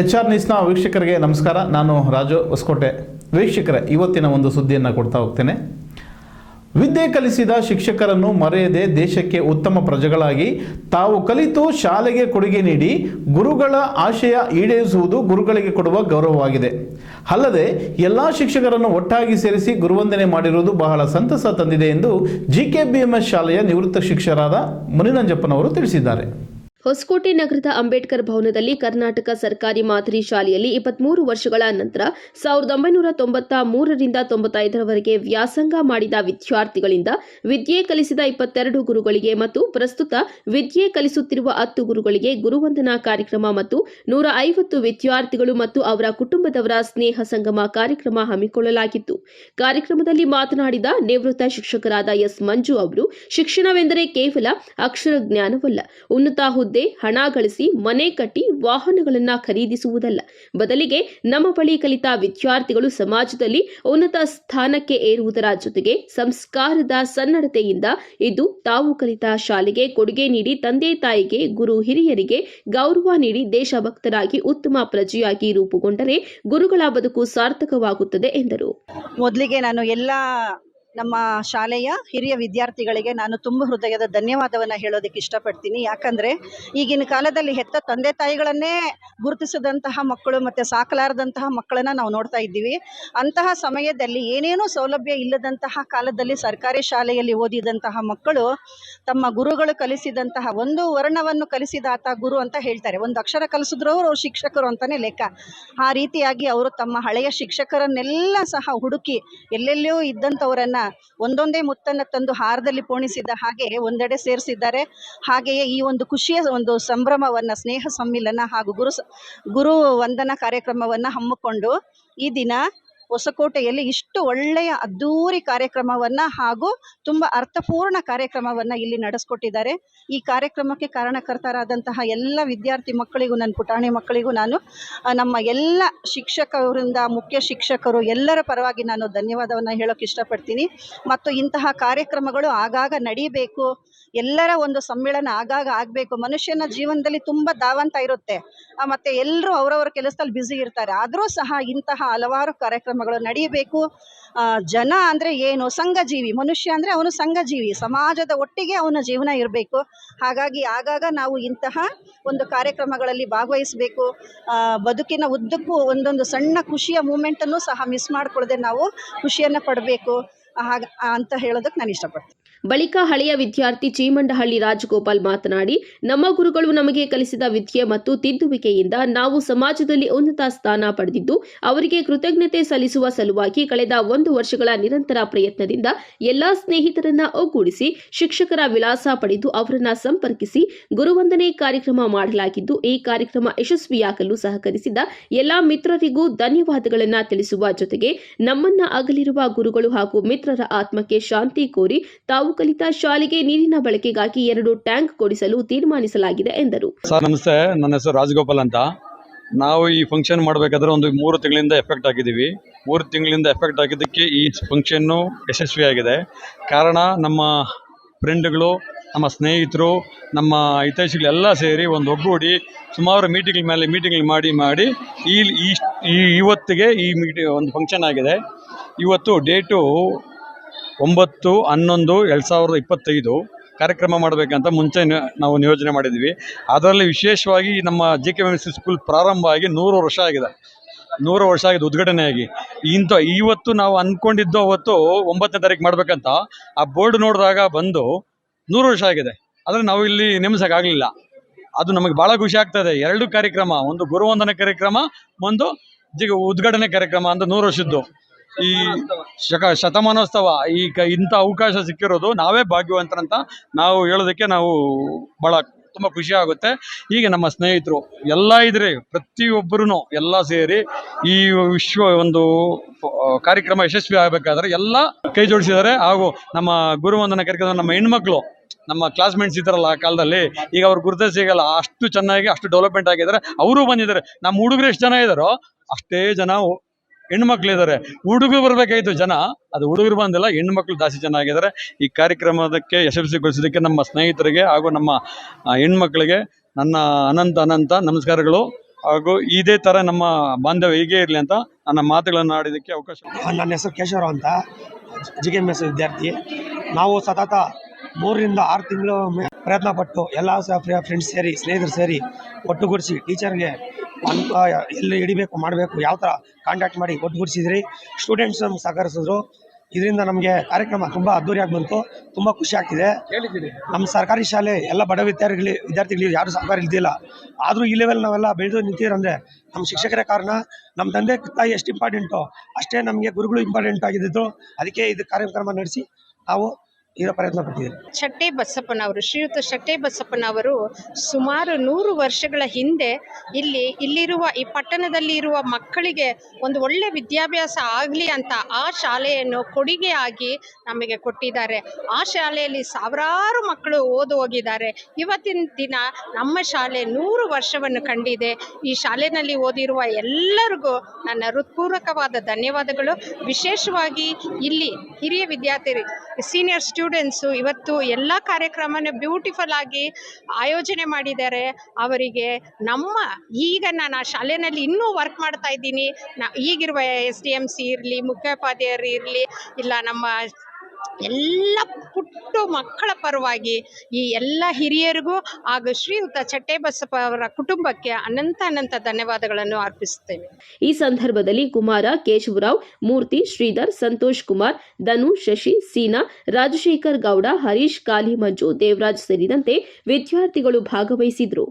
H R ನ್ಯೂಸ್ನ ವೀಕ್ಷಕರಿಗೆ ನಮಸ್ಕಾರ. ನಾನು ರಾಜು ಹೊಸಕೋಟೆ. ವೀಕ್ಷಕರ, ಇವತ್ತಿನ ಒಂದು ಸುದ್ದಿಯನ್ನು ಕೊಡ್ತಾ ಹೋಗ್ತೇನೆ. ವಿದ್ಯೆ ಕಲಿಸಿದ ಶಿಕ್ಷಕರನ್ನು ಮರೆಯದೆ ದೇಶಕ್ಕೆ ಉತ್ತಮ ಪ್ರಜೆಗಳಾಗಿ ತಾವು ಕಲಿತು ಶಾಲೆಗೆ ಕೊಡುಗೆ ನೀಡಿ ಗುರುಗಳ ಆಶಯ ಈಡೇರಿಸುವುದು ಗುರುಗಳಿಗೆ ಕೊಡುವ ಗೌರವವಾಗಿದೆ. ಅಲ್ಲದೆ, ಎಲ್ಲ ಶಿಕ್ಷಕರನ್ನು ಒಟ್ಟಾಗಿ ಸೇರಿಸಿ ಗುರುವಂದನೆ ಮಾಡಿರುವುದು ಬಹಳ ಸಂತಸ ತಂದಿದೆ ಎಂದು ಜಿ ಕೆ ಬಿ ಎಂ ಶಾಲೆಯ ನಿವೃತ್ತ ಶಿಕ್ಷಕರಾದ ಮುನಿನಂಜಪ್ಪನವರು ತಿಳಿಸಿದ್ದಾರೆ. ಹೊಸಕೋಟೆ ನಗರದ ಅಂಬೇಡ್ಕರ್ ಭವನದಲ್ಲಿ ಕರ್ನಾಟಕ ಸರ್ಕಾರಿ ಮಾದರಿ ಶಾಲೆಯಲ್ಲಿ ಇಪ್ಪತ್ಮೂರು ವರ್ಷಗಳ ನಂತರ ಸಾವಿರದ ಒಂಬೈನೂರ ತೊಂಬತ್ತ ಮೂರರಿಂದ ತೊಂಬತ್ತೈದರವರೆಗೆ ವ್ಯಾಸಂಗ ಮಾಡಿದ ವಿದ್ಯಾರ್ಥಿಗಳಿಂದ ವಿದ್ಯೆ ಕಲಿಸಿದ ಇಪ್ಪತ್ತೆರಡು ಗುರುಗಳಿಗೆ ಮತ್ತು ಪ್ರಸ್ತುತ ವಿದ್ಯೆ ಕಲಿಸುತ್ತಿರುವ ಹತ್ತು ಗುರುಗಳಿಗೆ ಗುರುವಂದನಾ ಕಾರ್ಯಕ್ರಮ ಮತ್ತು ನೂರ ಐವತ್ತು ವಿದ್ಯಾರ್ಥಿಗಳು ಮತ್ತು ಅವರ ಕುಟುಂಬದವರ ಸ್ನೇಹ ಸಂಗಮ ಕಾರ್ಯಕ್ರಮ ಹಮ್ಮಿಕೊಳ್ಳಲಾಗಿತ್ತು. ಕಾರ್ಯಕ್ರಮದಲ್ಲಿ ಮಾತನಾಡಿದ ನಿವೃತ್ತ ಶಿಕ್ಷಕರಾದ ಎಸ್ ಮಂಜು ಅವರು, ಶಿಕ್ಷಣವೆಂದರೆ ಕೇವಲ ಅಕ್ಷರ ಜ್ಞಾನವಲ್ಲ ಉನ್ನತ ಹುದ್ದೆ ಹಣ ಗಳಿಸಿ ಮನೆ ಕಟ್ಟಿ ವಾಹನಗಳನ್ನ ಖರೀದಿಸುವುದಲ್ಲ. ಬದಲಿಗೆ ನಮ್ಮ ಬಳಿ ಕಲಿತ ವಿದ್ಯಾರ್ಥಿಗಳು ಸಮಾಜದಲ್ಲಿ ಉನ್ನತ ಸ್ಥಾನಕ್ಕೆ ಏರುವುದರ ಜೊತೆಗೆ ಸಂಸ್ಕಾರದ ಸನ್ನಡತೆಯಿಂದ ಇದು ತಾವು ಕಲಿತ ಶಾಲೆಗೆ ಕೊಡುಗೆ ನೀಡಿ ತಂದೆ ತಾಯಿಗೆ, ಗುರು ಹಿರಿಯರಿಗೆ ಗೌರವ ನೀಡಿ ದೇಶಭಕ್ತರಾಗಿ ಉತ್ತಮ ಪ್ರಜೆಯಾಗಿ ರೂಪುಗೊಂಡರೆ ಗುರುಗಳ ಬದುಕು ಸಾರ್ಥಕವಾಗುತ್ತದೆ ಎಂದರು. ಮೊದಲಿಗೆ ನಾನು ಎಲ್ಲ ನಮ್ಮ ಶಾಲೆಯ ಹಿರಿಯ ವಿದ್ಯಾರ್ಥಿಗಳಿಗೆ ನಾನು ತುಂಬ ಹೃದಯದ ಧನ್ಯವಾದವನ್ನು ಹೇಳೋದಕ್ಕೆ ಇಷ್ಟಪಡ್ತೀನಿ. ಯಾಕಂದರೆ ಈಗಿನ ಕಾಲದಲ್ಲಿ ಹೆತ್ತ ತಂದೆ ತಾಯಿಗಳನ್ನೇ ಗುರುತಿಸಿದಂತಹ ಮಕ್ಕಳು ಮತ್ತು ಸಾಕಲಾರದಂತಹ ಮಕ್ಕಳನ್ನು ನಾವು ನೋಡ್ತಾ ಇದ್ದೀವಿ. ಅಂತಹ ಸಮಯದಲ್ಲಿ ಏನೇನೂ ಸೌಲಭ್ಯ ಇಲ್ಲದಂತಹ ಕಾಲದಲ್ಲಿ ಸರ್ಕಾರಿ ಶಾಲೆಯಲ್ಲಿ ಓದಿದಂತಹ ಮಕ್ಕಳು ತಮ್ಮ ಗುರುಗಳು ಕಲಿಸಿದಂತಹ ಒಂದು ವರ್ಣವನ್ನು ಕಲಿಸಿದಾತ ಗುರು ಅಂತ ಹೇಳ್ತಾರೆ. ಒಂದು ಅಕ್ಷರ ಕಲಿಸಿದ್ರು ಅವರು ಶಿಕ್ಷಕರು ಅಂತಲೇ ಲೆಕ್ಕ. ಆ ರೀತಿಯಾಗಿ ಅವರು ತಮ್ಮ ಹಳೆಯ ಶಿಕ್ಷಕರನ್ನೆಲ್ಲ ಸಹ ಹುಡುಕಿ ಎಲ್ಲೆಲ್ಲೋ ಇದ್ದಂಥವರನ್ನ ಒಂದೊಂದೇ ಮುತ್ತನ್ನು ತಂದು ಹಾರದಲ್ಲಿ ಪೋಣಿಸಿದ ಹಾಗೆ ಒಂದೆಡೆ ಸೇರಿಸಿದ್ದಾರೆ. ಹಾಗೆಯೇ ಈ ಒಂದು ಖುಷಿಯ ಒಂದು ಸಂಭ್ರಮವನ್ನು, ಸ್ನೇಹ ಸಮ್ಮಿಲನ ಹಾಗೂ ಗುರು ಗುರು ವಂದನಾ ಕಾರ್ಯಕ್ರಮವನ್ನು ಹಮ್ಮಿಕೊಂಡು ಈ ದಿನ ಹೊಸಕೋಟೆಯಲ್ಲಿ ಇಷ್ಟು ಒಳ್ಳೆಯ ಅದ್ಧೂರಿ ಕಾರ್ಯಕ್ರಮವನ್ನು ಹಾಗೂ ತುಂಬ ಅರ್ಥಪೂರ್ಣ ಕಾರ್ಯಕ್ರಮವನ್ನು ಇಲ್ಲಿ ನಡೆಸ್ಕೊಟ್ಟಿದ್ದಾರೆ. ಈ ಕಾರ್ಯಕ್ರಮಕ್ಕೆ ಕಾರಣಕರ್ತರಾದಂತಹ ಎಲ್ಲ ವಿದ್ಯಾರ್ಥಿ ಮಕ್ಕಳಿಗೂ, ನನ್ನ ಪುಟಾಣಿ ಮಕ್ಕಳಿಗೂ ನಾನು ನಮ್ಮ ಎಲ್ಲ ಶಿಕ್ಷಕರಿಂದ ಮುಖ್ಯ ಶಿಕ್ಷಕರು ಎಲ್ಲರ ಪರವಾಗಿ ನಾನು ಧನ್ಯವಾದವನ್ನು ಹೇಳೋಕೆ ಇಷ್ಟಪಡ್ತೀನಿ. ಮತ್ತು ಇಂತಹ ಕಾರ್ಯಕ್ರಮಗಳು ಆಗಾಗ ನಡೀಬೇಕು. ಎಲ್ಲರ ಒಂದು ಸಮ್ಮೇಳನ ಆಗಾಗ ಆಗಬೇಕು. ಮನುಷ್ಯನ ಜೀವನದಲ್ಲಿ ತುಂಬ ದಾವಂತ ಇರುತ್ತೆ. ಮತ್ತೆ ಎಲ್ಲರೂ ಅವರವರ ಕೆಲಸದಲ್ಲಿ ಬ್ಯುಸಿ ಇರ್ತಾರೆ. ಆದರೂ ಸಹ ಇಂತಹ ಹಲವಾರು ಕಾರ್ಯಕ್ರಮಗಳು ನಡೆಯಬೇಕು ಜನ ಅಂದರೆ ಏನು? ಸಂಘಜೀವಿ. ಮನುಷ್ಯ ಅಂದರೆ ಅವನು ಸಂಘಜೀವಿ. ಸಮಾಜದ ಒಟ್ಟಿಗೆ ಅವನ ಜೀವನ ಇರಬೇಕು. ಹಾಗಾಗಿ ಆಗಾಗ ನಾವು ಇಂತಹ ಒಂದು ಕಾರ್ಯಕ್ರಮಗಳಲ್ಲಿ ಭಾಗವಹಿಸಬೇಕು. ಬದುಕಿನ ಉದ್ದಕ್ಕೂ ಒಂದೊಂದು ಸಣ್ಣ ಖುಷಿಯ ಮೂಮೆಂಟನ್ನು ಸಹ ಮಿಸ್ ಮಾಡಿಕೊಳ್ಳದೆ ನಾವು ಖುಷಿಯನ್ನು ಪಡಬೇಕು. ಹಾಗ ಅಂತ ಹೇಳೋದಕ್ಕೆ ನಾನು ಇಷ್ಟಪಡ್ತೀನಿ. ಬಳಿಕ ಹಳೆಯ ವಿದ್ಯಾರ್ಥಿ ಚೀಮಂಡಹಳ್ಳಿ ರಾಜಗೋಪಾಲ್ ಮಾತನಾಡಿ, ನಮ್ಮ ಗುರುಗಳು ನಮಗೆ ಕಲಿಸಿದ ವಿದ್ಯೆ ಮತ್ತು ತಿದ್ದುವಿಕೆಯಿಂದ ನಾವು ಸಮಾಜದಲ್ಲಿ ಉನ್ನತ ಸ್ಥಾನ ಪಡೆದಿದ್ದು, ಅವರಿಗೆ ಕೃತಜ್ಞತೆ ಸಲ್ಲಿಸುವ ಸಲುವಾಗಿ ಕಳೆದ ಒಂದು ವರ್ಷಗಳ ನಿರಂತರ ಪ್ರಯತ್ನದಿಂದ ಎಲ್ಲಾ ಸ್ನೇಹಿತರನ್ನ ಒಗ್ಗೂಡಿಸಿ, ಶಿಕ್ಷಕರ ವಿಳಾಸ ಪಡೆದು ಅವರನ್ನ ಸಂಪರ್ಕಿಸಿ, ಗುರುವಂದನೆ ಕಾರ್ಯಕ್ರಮ ಮಾಡಲಾಗಿದ್ದು, ಈ ಕಾರ್ಯಕ್ರಮ ಯಶಸ್ವಿಯಾಗಲು ಸಹಕರಿಸಿದ ಎಲ್ಲಾ ಮಿತ್ರರಿಗೂ ಧನ್ಯವಾದಗಳನ್ನು ತಿಳಿಸುವ ಜೊತೆಗೆ ನಮ್ಮನ್ನ ಅಗಲಿರುವ ಗುರುಗಳು ಹಾಗೂ ಮಿತ್ರರ ಆತ್ಮಕ್ಕೆ ಶಾಂತಿ ಕೋರಿ ತಾವು ಕಲಿತ ಶಾಲೆಗೆ ನೀರಿನ ಬಳಕೆಗಾಗಿ ಎರಡು ಟ್ಯಾಂಕ್ ಕೊಡಿಸಲು ತೀರ್ಮಾನಿಸಲಾಗಿದೆ ಎಂದರು. ಸರ್, ನಮಸ್ತೆ. ನನ್ನ ಹೆಸರು ರಾಜಗೋಪಾಲ್ ಅಂತ. ನಾವು ಈ ಫಂಕ್ಷನ್ ಮಾಡಬೇಕಾದ್ರೆ ಒಂದು ಮೂರು ತಿಂಗಳಿಂದ ಎಫೆಕ್ಟ್ ಆಗಿದ್ದೀವಿ. ಮೂರು ತಿಂಗಳಿಂದ ಎಫೆಕ್ಟ್ ಆಗಿದ್ದಕ್ಕೆ ಈ ಫಂಕ್ಷನ್ನು ಯಶಸ್ವಿಯಾಗಿದೆ ಕಾರಣ ನಮ್ಮ ಫ್ರೆಂಡ್ಗಳು ನಮ್ಮ ಸ್ನೇಹಿತರು, ನಮ್ಮ ಹಿತೈಷಿಗಳೆಲ್ಲ ಸೇರಿ ಒಂದು ಒಗ್ಗೂಡಿ ಸುಮಾರು ಮೀಟಿಂಗ್ ಮೇಲೆ ಮೀಟಿಂಗ್ ಮಾಡಿ ಮಾಡಿ ಈ ಈ ಈ ಇವತ್ತಿಗೆ ಈ ಮೀಟಿ ಒಂದು ಫಂಕ್ಷನ್ ಆಗಿದೆ. ಇವತ್ತು ಡೇಟು ಒಂಬತ್ತು, ಹನ್ನೊಂದು, ಎರಡು ಸಾವಿರದ ಇಪ್ಪತ್ತೈದು ಕಾರ್ಯಕ್ರಮ ಮಾಡಬೇಕಂತ ಮುಂಚೆ ನಾವು ನಿಯೋಜನೆ ಮಾಡಿದ್ವಿ. ಅದರಲ್ಲಿ ವಿಶೇಷವಾಗಿ ನಮ್ಮ ಜೆ ಕೆ ಎಸ್ ಸ್ಕೂಲ್ ಪ್ರಾರಂಭ ಆಗಿ ನೂರು ವರ್ಷ ಆಗಿದೆ. ನೂರು ವರ್ಷ ಆಗಿದೆ ಉದ್ಘಾಟನೆಯಾಗಿ ಇಂಥ ಇವತ್ತು ನಾವು ಅಂದ್ಕೊಂಡಿದ್ದು ಅವತ್ತು ಒಂಬತ್ತನೇ ತಾರೀಕು ಮಾಡಬೇಕಂತ ಆ ಬೋರ್ಡ್ ನೋಡಿದಾಗ ಬಂದು ನೂರು ವರ್ಷ ಆಗಿದೆ. ಆದರೆ ನಾವು ಇಲ್ಲಿ ನೇಮಿಸೋಕ್ಕಾಗಲಿಲ್ಲ ಅದು ನಮಗೆ ಭಾಳ ಖುಷಿ ಆಗ್ತದೆ. ಎರಡು ಕಾರ್ಯಕ್ರಮ, ಒಂದು ಗುರುವಂದನೆ ಕಾರ್ಯಕ್ರಮ, ಒಂದು ಜಿಗ ಉದ್ಘಾಟನೆ ಕಾರ್ಯಕ್ರಮ ಅಂತ ನೂರು ವರ್ಷದ್ದು. ಈ ಶಕ ಶತಮಾನೋತ್ಸವ ಈ ಕ ಇಂಥ ಅವಕಾಶ ಸಿಕ್ಕಿರೋದು ನಾವೇ ಭಾಗ್ಯವಂತರಂತ ನಾವು ಹೇಳೋದಕ್ಕೆ ನಾವು ಭಾಳ ತುಂಬ ಖುಷಿ ಆಗುತ್ತೆ. ಹೀಗೆ ನಮ್ಮ ಸ್ನೇಹಿತರು ಎಲ್ಲ ಇದ್ರೆ ಪ್ರತಿಯೊಬ್ಬರೂ ಎಲ್ಲ ಸೇರಿ ಈ ವಿಶ್ವ ಒಂದು ಕಾರ್ಯಕ್ರಮ ಯಶಸ್ವಿ ಆಗಬೇಕಾದ್ರೆ ಎಲ್ಲ ಕೈ ಜೋಡಿಸಿದ್ದಾರೆ. ಹಾಗೂ ನಮ್ಮ ಗುರುವಂದನ ಕಾರ್ಯಕ್ರಮ ನಮ್ಮ ಹೆಣ್ಮಕ್ಳು ನಮ್ಮ ಕ್ಲಾಸ್ಮೇಟ್ಸ್ ಇದ್ದಾರಲ್ಲ ಆ ಕಾಲದಲ್ಲಿ ಈಗ ಅವ್ರು ಗುರುತೇ ಸಿಗಲ್ಲ ಅಷ್ಟು ಚೆನ್ನಾಗಿ ಅಷ್ಟು ಡೆವಲಪ್ಮೆಂಟ್ ಆಗಿದ್ದಾರೆ. ಅವರು ಬಂದಿದ್ದಾರೆ. ನಮ್ಮ ಹುಡುಗರು ಎಷ್ಟು ಜನ ಇದ್ದಾರೋ ಅಷ್ಟೇ ಜನ ಹೆಣ್ಮಕ್ಳಿದ್ದಾರೆ. ಹುಡುಗರು ಬರಬೇಕಾಯ್ತು ಜನ. ಅದು ಹುಡುಗರು ಬಂದಿಲ್ಲ, ಹೆಣ್ಮಕ್ಳು ಜಾಸ್ತಿ ಜನ ಆಗಿದ್ದಾರೆ. ಈ ಕಾರ್ಯಕ್ರಮದಕ್ಕೆ ಯಶಸ್ವಿಗೊಳಿಸೋದಕ್ಕೆ ನಮ್ಮ ಸ್ನೇಹಿತರಿಗೆ ಹಾಗೂ ನಮ್ಮ ಹೆಣ್ಮಕ್ಳಿಗೆ ನನ್ನ ಅನಂತ ಅನಂತ ನಮಸ್ಕಾರಗಳು. ಹಾಗೂ ಇದೇ ಥರ ನಮ್ಮ ಬಾಂಧವ್ಯ ಹೀಗೆ ಇರಲಿ ಅಂತ ನನ್ನ ಮಾತುಗಳನ್ನು ಆಡೋದಕ್ಕೆ ಅವಕಾಶ ನನ್ನ ಹೆಸರು ಕೇಶವರಾವ್ ಅಂತ. ಜಿ ಕೆ ಎಂ ಎಸ್ ವಿದ್ಯಾರ್ಥಿ. ನಾವು ಸತತ ಮೂರರಿಂದ ಆರು ತಿಂಗಳು ಪ್ರಯತ್ನ ಪಟ್ಟು ಎಲ್ಲ ಫ್ರೆಂಡ್ಸ್ ಸೇರಿ, ಸ್ನೇಹಿತರು ಸೇರಿ ಒಟ್ಟುಗೂಡಿಸಿ ಟೀಚರ್ಗೆ ಎಲ್ಲಿ ಹಿಡಿಬೇಕು, ಮಾಡಬೇಕು, ಯಾವ ಥರ ಕಾಂಟ್ಯಾಕ್ಟ್ ಮಾಡಿ ಒಟ್ಟುಗೂಡಿಸಿದ್ರಿ. ಸ್ಟೂಡೆಂಟ್ಸ್ ನಮ್ಗೆ ಸಹಕರಿಸಿದ್ರು. ಇದರಿಂದ ನಮಗೆ ಕಾರ್ಯಕ್ರಮ ತುಂಬ ಅದ್ದೂರಿಯಾಗಿ ಬಂತು, ತುಂಬ ಖುಷಿ ಆಗ್ತಿದೆ. ನಮ್ಮ ಸರ್ಕಾರಿ ಶಾಲೆ ಎಲ್ಲ ಬಡ ವಿದ್ಯಾರ್ಥಿಗಳಿಗೆ ವಿದ್ಯಾರ್ಥಿಗಳಿಗೆ ಯಾರು ಸಹಕಾರ ಇಲ್ದಿಲ್ಲ. ಆದರೂ ಈ ಲೆವೆಲ್ ನಾವೆಲ್ಲ ಬೆಳೆದು ನಿಂತಿರಂದ್ರೆ ನಮ್ಮ ಶಿಕ್ಷಕರೇ ಕಾರಣ. ನಮ್ಮ ತಂದೆ ತಾಯಿ ಎಷ್ಟು ಇಂಪಾರ್ಟೆಂಟು ಅಷ್ಟೇ ನಮಗೆ ಗುರುಗಳು ಇಂಪಾರ್ಟೆಂಟ್ ಆಗಿದ್ದು. ಅದಕ್ಕೆ ಇದು ಕಾರ್ಯಕ್ರಮ ನಡೆಸಿ ನಾವು ಇರೋ ಪ್ರಯತ್ನ ಪಟ್ಟಿದ್ದೀವಿ ಶೆಟ್ಟೆ ಬಸಪ್ಪನವರು ಶ್ರೀಯುತ ಶೆಟ್ಟೆ ಬಸಪ್ಪನವರು ಸುಮಾರು ನೂರು ವರ್ಷಗಳ ಹಿಂದೆ ಇಲ್ಲಿ, ಇಲ್ಲಿರುವ, ಈ ಪಟ್ಟಣದಲ್ಲಿ ಇರುವ ಮಕ್ಕಳಿಗೆ ಒಂದು ಒಳ್ಳೆ ವಿದ್ಯಾಭ್ಯಾಸ ಆಗಲಿ ಅಂತ ಆ ಶಾಲೆಯನ್ನು ಕೊಡುಗೆಯಾಗಿ ನಮಗೆ ಕೊಟ್ಟಿದ್ದಾರೆ. ಆ ಶಾಲೆಯಲ್ಲಿ ಸಾವಿರಾರು ಮಕ್ಕಳು ಓದು ಹೋಗಿದ್ದಾರೆ. ಇವತ್ತಿನ ದಿನ ನಮ್ಮ ಶಾಲೆ ನೂರು ವರ್ಷವನ್ನು ಕಂಡಿದೆ. ಈ ಶಾಲೆಯಲ್ಲಿ ಓದಿರುವ ಎಲ್ಲರಿಗೂ ನನ್ನ ಹೃತ್ಪೂರ್ವಕವಾದ ಧನ್ಯವಾದಗಳು. ವಿಶೇಷವಾಗಿ ಇಲ್ಲಿ ಹಿರಿಯ ವಿದ್ಯಾರ್ಥಿ ಸೀನಿಯರ್ ಸ್ಟೂಡೆಂಟ್ಸು ಇವತ್ತು ಎಲ್ಲ ಕಾರ್ಯಕ್ರಮನ ಬ್ಯೂಟಿಫುಲ್ ಆಗಿ ಆಯೋಜನೆ ಮಾಡಿದ್ದಾರೆ. ಅವರಿಗೆ ನಮ್ಮ ಈಗ ನಾನು ಆ ಶಾಲೆಯಲ್ಲಿ ಇನ್ನೂ ವರ್ಕ್ ಮಾಡ್ತಾ ಇದ್ದೀನಿ. ನಾ ಈಗಿರುವ ಎಸ್ ಡಿ ಎಂ ಸಿ ಇರಲಿ, ಮುಖ್ಯೋಪಾಧ್ಯಾಯರು ಇರಲಿ, ಇಲ್ಲ ನಮ್ಮ ಎಲ್ಲ ಪುಟ್ಟ ಮಕ್ಕಳ ಪರವಾಗಿ ಈ ಎಲ್ಲ ಹಿರಿಯರಿಗೂ ಹಾಗೂ ಶ್ರೀಯುತ ಚಟ್ಟೆಬಸಪ್ಪ ಅವರ ಕುಟುಂಬಕ್ಕೆ ಅನಂತ ಅನಂತ ಧನ್ಯವಾದಗಳನ್ನು ಅರ್ಪಿಸುತ್ತೇವೆ ಈ ಸಂದರ್ಭದಲ್ಲಿ ಕುಮಾರ ಕೇಶವರಾವ್, ಮೂರ್ತಿ ಶ್ರೀಧರ್, ಸಂತೋಷ್ ಕುಮಾರ್, ಧನು, ಶಶಿ, ಸೀನಾ, ರಾಜಶೇಖರ್ ಗೌಡ, ಹರೀಶ್, ಕಾಲಿ, ಮಂಜು, ದೇವರಾಜ್ ಸೇರಿದಂತೆ ವಿದ್ಯಾರ್ಥಿಗಳು ಭಾಗವಹಿಸಿದ್ರು.